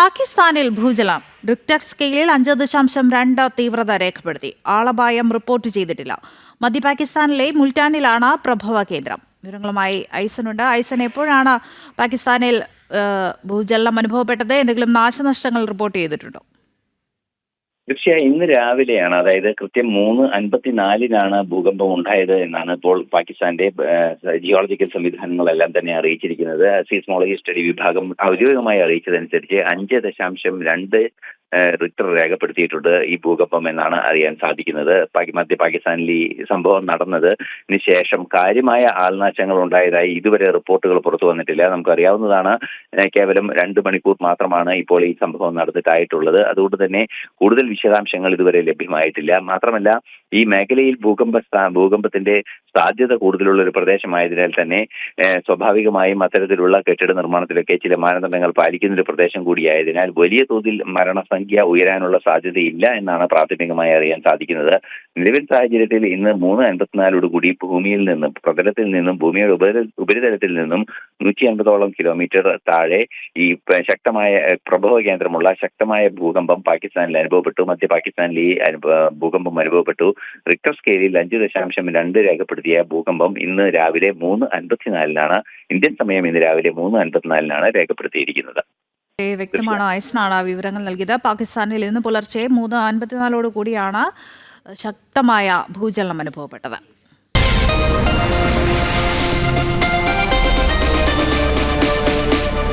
പാകിസ്ഥാനിൽ ഭൂചലം. റിക്ടർ സ്കെയിലിൽ അഞ്ച് ദശാംശം രണ്ട് തീവ്രത രേഖപ്പെടുത്തി. ആളപായം റിപ്പോർട്ട് ചെയ്തിട്ടില്ല. മധ്യ പാകിസ്ഥാനിലെ മുൾട്ടാനിലാണ് പ്രഭവ കേന്ദ്രം. വിവരങ്ങളുമായി ഐസനുണ്ട് ഐസൻ എപ്പോഴാണ് പാകിസ്ഥാനിൽ ഭൂചലനം അനുഭവപ്പെട്ടത്? എന്തെങ്കിലും നാശനഷ്ടങ്ങൾ റിപ്പോർട്ട് ചെയ്തിട്ടുണ്ടോ? തീർച്ചയായും ഇന്ന് രാവിലെയാണ് അതായത് കൃത്യം മൂന്ന് അൻപത്തിനാലിനാണ് ഭൂകമ്പം ഉണ്ടായത് എന്നാണ് ഇപ്പോൾ പാകിസ്ഥാന്റെ ജിയോളജിക്കൽ സംവിധാനങ്ങളെല്ലാം തന്നെ അറിയിച്ചിരിക്കുന്നത്. സീസ്മോളജി സ്റ്റഡി വിഭാഗം ഔദ്യോഗികമായി അറിയിച്ചതനുസരിച്ച് അഞ്ച് ദശാംശം രണ്ട് റിക്ടർ രേഖപ്പെടുത്തിയിട്ടുണ്ട് ഈ ഭൂകമ്പം എന്നാണ് അറിയാൻ സാധിക്കുന്നത്. മധ്യ പാകിസ്ഥാനിൽ ഈ സംഭവം നടന്നത്. ശേഷം കാര്യമായ ആൾനാശങ്ങൾ ഉണ്ടായതായി ഇതുവരെ റിപ്പോർട്ടുകൾ പുറത്തു വന്നിട്ടില്ല. നമുക്കറിയാവുന്നതാണ് കേവലം രണ്ട് മണിക്കൂർ മാത്രമാണ് ഇപ്പോൾ ഈ സംഭവം നടന്നിട്ടായിട്ടുള്ളത്. അതുകൊണ്ട് തന്നെ കൂടുതൽ വിശദാംശങ്ങൾ ഇതുവരെ ലഭ്യമായിട്ടില്ല. മാത്രമല്ല ഈ മേഖലയിൽ ഭൂകമ്പ ഭൂകമ്പത്തിന്റെ സാധ്യത കൂടുതലുള്ള ഒരു പ്രദേശമായതിനാൽ തന്നെ സ്വാഭാവികമായും അത്തരത്തിലുള്ള കെട്ടിട നിർമ്മാണത്തിലൊക്കെ ചില മാനദണ്ഡങ്ങൾ പാലിക്കുന്ന ഒരു പ്രദേശം കൂടിയായതിനാൽ വലിയ തോതിൽ മരണസംഖ്യ ഉയരാനുള്ള സാധ്യതയില്ല എന്നാണ് പ്രാഥമികമായി അറിയാൻ സാധിക്കുന്നത്. നിലവിൽ സാഹചര്യത്തിൽ ഇന്ന് മൂന്ന് അൻപത്തിനാലോട് കൂടി ഭൂമിയിൽ നിന്നും പ്രതലത്തിൽ നിന്നും ഭൂമിയുടെ ഉപരിതല ഉപരിതലത്തിൽ നിന്നും നൂറ്റി അൻപതോളം കിലോമീറ്റർ താഴെ ഈ ശക്തമായ പ്രഭവ കേന്ദ്രമുള്ള ശക്തമായ ഭൂകമ്പം പാകിസ്ഥാനിൽ അനുഭവപ്പെട്ടു. മധ്യ പാകിസ്ഥാനിൽ ഈ ഭൂകമ്പം അനുഭവപ്പെട്ടു. റിക്ടർ സ്കെയിലിൽ അഞ്ച് ദശാംശം രണ്ട് രേഖപ്പെടുത്തിയ ഭൂകമ്പം ഇന്ന് രാവിലെ മൂന്ന് അൻപത്തിനാലിനാണ്. ഇന്ത്യൻ സമയം ഇന്ന് രാവിലെ മൂന്ന് അൻപത്തിനാലിനാണ് രേഖപ്പെടുത്തിയിരിക്കുന്നത്. വ്യക്തമാണ് ഐസനാണ് ആ വിവരങ്ങൾ നൽകിയത്. പാകിസ്ഥാനിൽ ഇന്ന് പുലർച്ചെ മൂന്ന് അൻപത്തിനാലോട് കൂടിയാണ് ശക്തമായ ഭൂചലനം അനുഭവപ്പെട്ടത്.